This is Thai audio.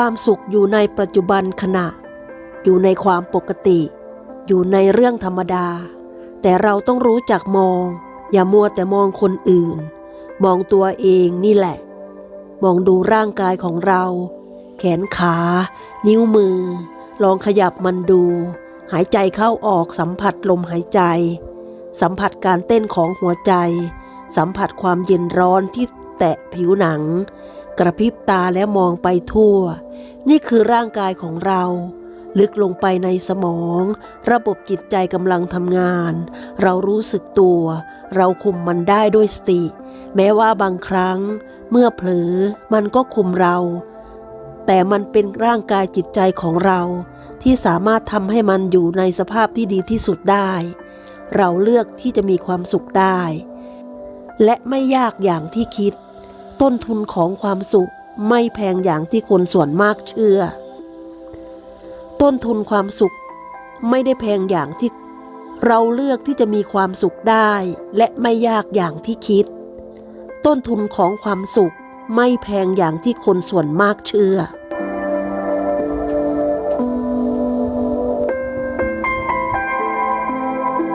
ความสุขอยู่ในปัจจุบันขณะ อยู่ในความปกติ อยู่ในเรื่องธรรมดา แต่เราต้องรู้จักมอง อย่ามัวแต่มองคนอื่น มองตัวเองนี่แหละ มองดูร่างกายของเรา แขนขา นิ้วมือ ลองขยับมันดู หายใจเข้าออกสัมผัสลมหายใจ สัมผัสการเต้นของหัวใจ สัมผัสความเย็นร้อนที่แตะผิวหนัง กระพริบตาและมองไปทั่ว นี่คือร่างกายของเรา ลึกลงไปในสมอง ระบบจิตใจกำลังทำงาน เรารู้สึกตัว เราคุมมันได้ด้วยสติ แม้ว่าบางครั้ง เมื่อเผลอมันก็คุมเรา แต่มันเป็นร่างกายจิตใจของเราที่สามารถทำให้มันอยู่ในสภาพที่ดีที่สุดได้ เราเลือกที่จะมีความสุขได้ และไม่ยากอย่างที่คิด ต้นทุนของความสุขไม่แพงอย่างที่คนส่วนมากเชื่อ ต้นทุนความสุขไม่ได้แพงอย่างที่ เราเลือกที่จะมีความสุขได้ และไม่ยากอย่างที่คิด ต้นทุนของความสุขไม่แพงอย่างที่คนส่วนมากเชื่อ